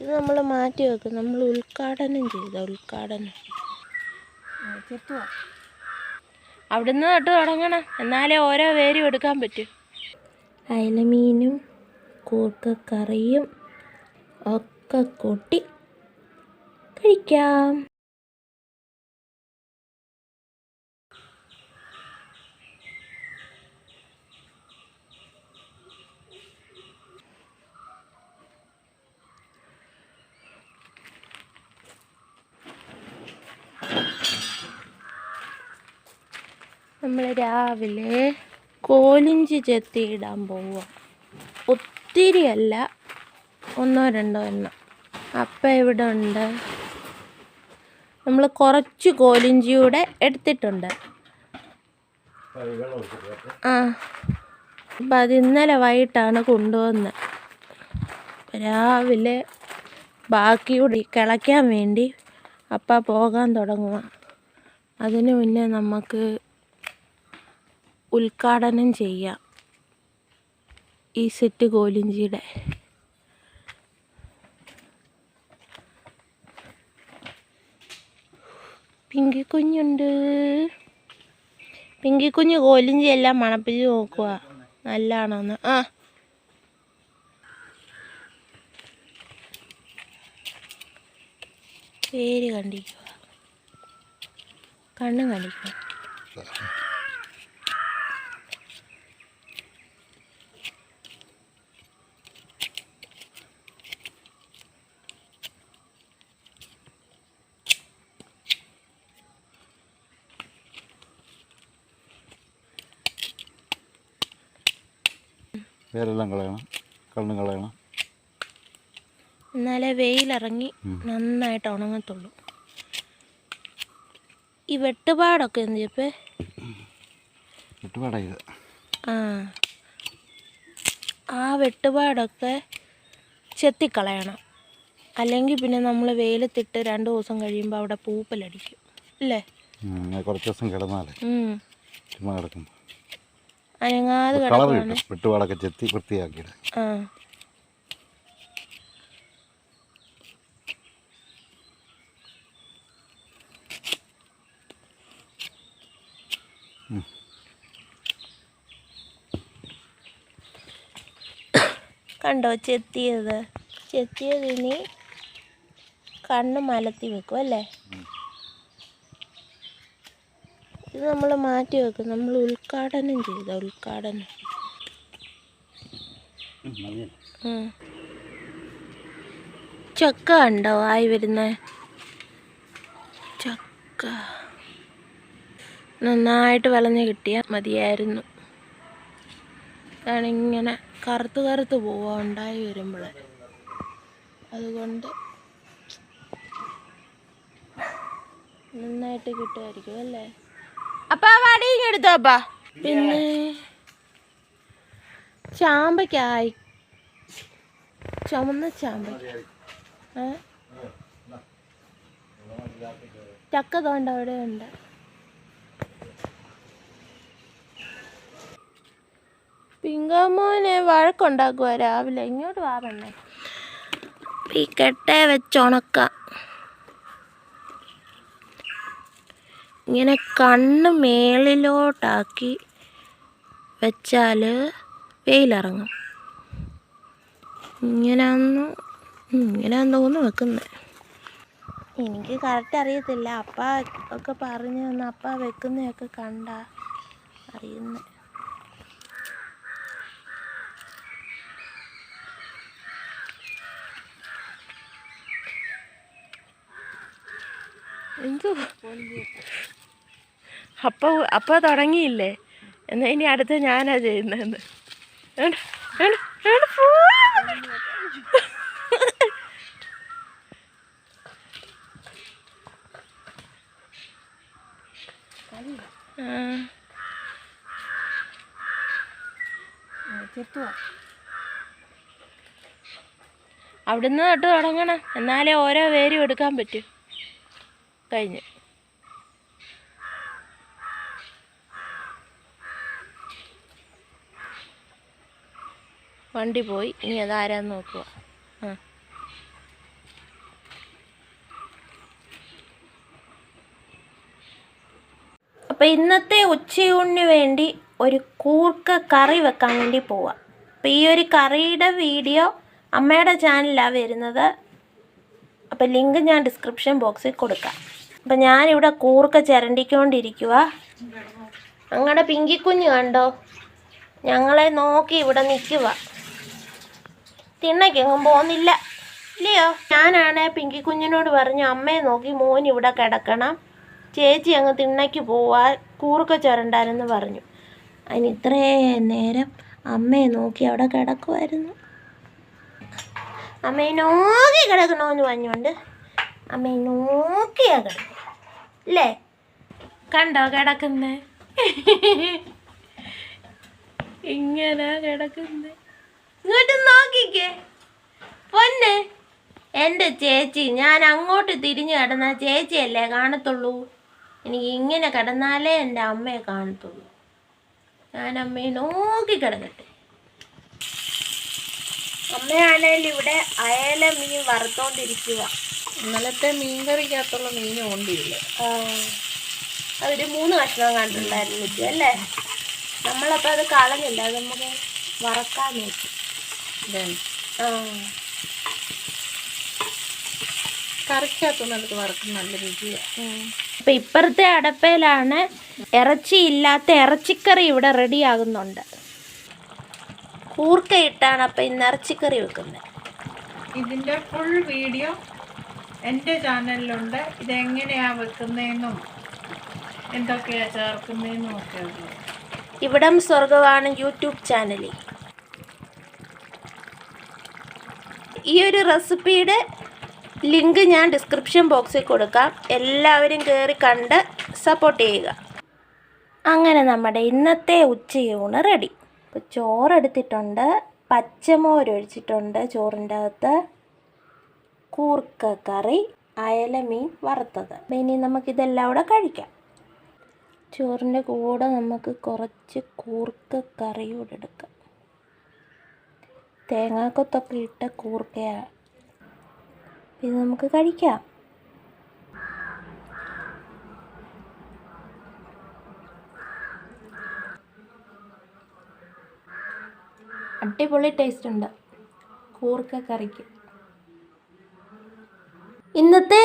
ഇത് നമ്മൾ മാറ്റി വെക്കും നമ്മൾ ഉദ്ഘാടനം ചെയ്ത. ഉദ്ഘാടനം. അവിടുന്ന് തൊട്ട് തുടങ്ങണം. എന്നാലേ ഓരോ പേരും എടുക്കാൻ പറ്റൂ. അയലമീനും കൂർക്കക്കറിയും ഒക്കെ കൂട്ടി കഴിക്കാം. നമ്മൾ രാവിലെ കോലിഞ്ചി ചെത്തി ഇടാൻ പോവുക ഒത്തിരി അല്ല ഒന്നോ രണ്ടോ എണ്ണം. അപ്പം ഇവിടെ ഉണ്ട്. നമ്മൾ കുറച്ച് കോലിഞ്ചിയൂടെ എടുത്തിട്ടുണ്ട്. ആ അപ്പം അത് ഇന്നലെ വൈകിട്ടാണ് കൊണ്ടുവന്നത് രാവിലെ ബാക്കിയൂടെ കിളയ്ക്കാൻ വേണ്ടി അപ്പ പോകാൻ തുടങ്ങുക അതിനു മുന്നേ നമുക്ക് ഉദ്ഘാടനം ചെയ്യാം. ഈ സെറ്റ് കോലിഞ്ചിയുടെ പിങ്കി കുഞ്ഞുണ്ട്. പിങ്കി കുഞ്ഞ് കോലിഞ്ചി എല്ലാം മണപ്പിച്ച് നോക്കുക നല്ലതാണോന്ന് ആ. പേര് കണ്ടിക്കുക കണ്ണും കണ്ടിക്കുക വേരെല്ലാം കളയണം. കണ്ണും കളയണം. എന്നാലേ വെയിലിറങ്ങി നന്നായിട്ട് ഉണങ്ങത്തുള്ളൂ. ഈ വെട്ടുപാടൊക്കെ എന്ത് ചെയ്യപ്പേ? വിട്ടുപാടാ ഇത്. ആ. ആ വെട്ടുപാടൊക്കെ ചെത്തിക്കളയണം. അല്ലെങ്കിൽ പിന്നെ നമ്മൾ വെയിലത്തിട്ട് രണ്ട് ദിവസം കഴിയുമ്പോൾ അവിടെ പൂപ്പലടിക്കും. അല്ലേ? കുറച്ച് ദിവസം കിടന്നാലേ. ചുമ്മാ കിടക്കും അനങ്ങാതെ കളർ കിടക്കുവാണ്. കിട്ടും വിട്ടുപാടൊക്കെ ചെത്തി വൃത്തിയാക്കിയിട്ട് ആ. കണ്ടോ ചെത്തിയത്? ചെത്തിയത് ഇനി കണ്ണ് മലത്തി വെക്കും അല്ലേ? ഇത് നമ്മൾ മാറ്റി വെക്കും. നമ്മൾ ഉദ്ഘാടനം ചെയ്ത ഉദ്ഘാടനം. ചക്ക ഉണ്ടോ ആയി വരുന്ന? ചക്ക. നന്നായിട്ട് വിളഞ്ഞ് കിട്ടിയാൽ മതിയായിരുന്നു. കാരണം ഇങ്ങനെ കറുത്ത് കറുത്ത് പോവാ ഉണ്ടായി വരുമ്പോൾ അതുകൊണ്ട് നന്നായിട്ട് കിട്ടുമായിരിക്കും അല്ലേ? അപ്പാ വടി എടുത്തോ അപ്പാ? പിന്നെ ചാമ്പയ്ക്കായി. ചുമന്ന ചാമ്പയ്ക്ക ചക്ക തോണ്ട അവിടെ ഉണ്ട്. പിങ്കമ്മോനെ വഴക്കുണ്ടാക്കുക രാവിലെ. ഇങ്ങോട്ട് വാ പെണ്ണേ. ഈ കെട്ടെ വെച്ചുണക്ക. ഇങ്ങനെ കണ്ണ് മേളിലോട്ടാക്കി വെച്ചാൽ വെയിലിറങ്ങും. ഇങ്ങനെയാന്ന് ഇങ്ങനെയാന്ന് തോന്നുന്നു വെക്കുന്നത് എനിക്ക് കറക്റ്റ് അറിയത്തില്ല. അപ്പ ഒക്കെ പറഞ്ഞു തന്ന അപ്പ വെക്കുന്നതൊക്കെ കണ്ട അറിയുന്നത് എന്തോ അപ്പ അപ്പ തുടങ്ങിയില്ലേ? എന്നാ ഇനി അടുത്ത ഞാനാ ചെയ്യുന്നതെന്ന്. അവിടുന്ന് തൊട്ട് തുടങ്ങണം. എന്നാലേ ഓരോ പേരും എടുക്കാൻ പറ്റൂ. കഴിഞ്ഞ്. വണ്ടി പോയി. ഇനി അതാരാന്ന് നോക്കുക ആ. അപ്പോൾ ഇന്നത്തെ ഉച്ചയൂണിന് വേണ്ടി ഒരു കൂർക്ക കറി വെക്കാൻ വേണ്ടി പോവാം. അപ്പോൾ ഈ ഒരു കറിയുടെ വീഡിയോ അമ്മയുടെ ചാനലിലാണ് വരുന്നത്. അപ്പോൾ ലിങ്ക് ഞാൻ ഡിസ്ക്രിപ്ഷൻ ബോക്സിൽ കൊടുക്കാം. അപ്പം ഞാനിവിടെ കൂർക്ക ചിരണ്ടിക്കൊണ്ടിരിക്കുക അങ്ങടെ പിങ്കിക്കുഞ്ഞ് കണ്ടോ? ഞങ്ങളെ നോക്കി ഇവിടെ നിൽക്കുക തിണ്ണയ്ക്കെങ്ങും പോകുന്നില്ല. ഇല്ലയോ ഞാനാണ് പിങ്കി കുഞ്ഞിനോട് പറഞ്ഞു അമ്മയെ നോക്കി മോൻ ഇവിടെ കിടക്കണം. ചേച്ചി അങ്ങ് തിണ്ണയ്ക്ക് പോവാ കൂർക്ക ചുരണ്ടാനെന്ന് പറഞ്ഞു. അതിന് ഇത്രയും നേരം അമ്മയെ നോക്കി അവിടെ കിടക്കുമായിരുന്നു അമ്മയെ നോക്കി കിടക്കണമെന്ന് പറഞ്ഞുകൊണ്ട് അമ്മയെ നോക്കിയാ കിടക്കും അല്ലേ കണ്ടോ കിടക്കുന്നേ? ഇങ്ങനെ കിടക്കുന്നേ? ഇങ്ങോട്ട് നോക്കിക്കേ. പൊന്നെ എന്റെ ചേച്ചി ഞാൻ അങ്ങോട്ട് തിരിഞ്ഞു കിടന്ന ചേച്ചിയല്ലേ കാണത്തുള്ളൂ? എനിക്ക് ഇങ്ങനെ കിടന്നാലേ എന്റെ അമ്മയെ കാണത്തുള്ളൂ. ഞാൻ അമ്മയെ നോക്കി കിടക്കട്ടെ. അമ്മയാണേലും ഇവിടെ അയല മീൻ വറുത്തോണ്ടിരിക്കുക ഇന്നലത്തെ മീൻ കറിക്കകത്തുള്ള മീനും ഉണ്ടില്ലേ അതൊരു മൂന്ന് കഷ്ണം കണ്ടിട്ടുണ്ടായിരുന്നു അല്ലേ? നമ്മളപ്പോൾ അത് കളഞ്ഞില്ല അത് നമുക്ക് വറക്കാൻ നോക്കി ആ കറിക്കകത്തൊന്നും എടുത്ത് വറക്കുന്ന നല്ല രുചിയാണ് അപ്പം ഇപ്പുറത്തെ അടപ്പയിലാണ് ഇറച്ചി ഇല്ലാത്ത ഇറച്ചിക്കറി ഇവിടെ റെഡി ആകുന്നുണ്ട്. കൂർക്ക ഇട്ടാണ് അപ്പം ഇന്ന് ഇറച്ചിക്കറി വെക്കുന്നത്. ഇതിന്റെ ഫുൾ വീഡിയോ എന്റെ ചാനലിലുണ്ട് ഇതെങ്ങനെയാ വെക്കുന്നതെന്നും എന്തൊക്കെയാ ചേർക്കുന്നതെന്നും ഒക്കെ ഉള്ളത് ഇവിടം സ്വർഗമാണ് യൂട്യൂബ് ചാനലിൽ ഈ ഒരു റെസിപ്പിയുടെ ലിങ്ക് ഞാൻ ഡിസ്ക്രിപ്ഷൻ ബോക്സിൽ കൊടുക്കാം. എല്ലാവരും കയറി കണ്ട് സപ്പോർട്ട് ചെയ്യുക. അങ്ങനെ നമ്മുടെ ഇന്നത്തെ ഉച്ചയൂണ് റെഡി. ഇപ്പോൾ ചോറെടുത്തിട്ടുണ്ട്. പച്ചമോരൊഴിച്ചിട്ടുണ്ട് ചോറിന്റെ അകത്ത്. കൂർക്ക കറി അയല മീൻ വറുത്തത്. അപ്പം ഇനി നമുക്കിതെല്ലാം കൂടെ കഴിക്കാം. ചോറിന്റെ കൂടെ നമുക്ക് കുറച്ച് കൂർക്ക കറി കൂടെ എടുക്കാം. തേങ്ങാക്കൊത്തൊക്കെ ഇട്ട കൂർക്കയാണ് ഇത് നമുക്ക് കഴിക്കാം. അടിപൊളി ടേസ്റ്റ് ഉണ്ട്. കൂർക്ക കറിക്ക്. ഇന്നത്തെ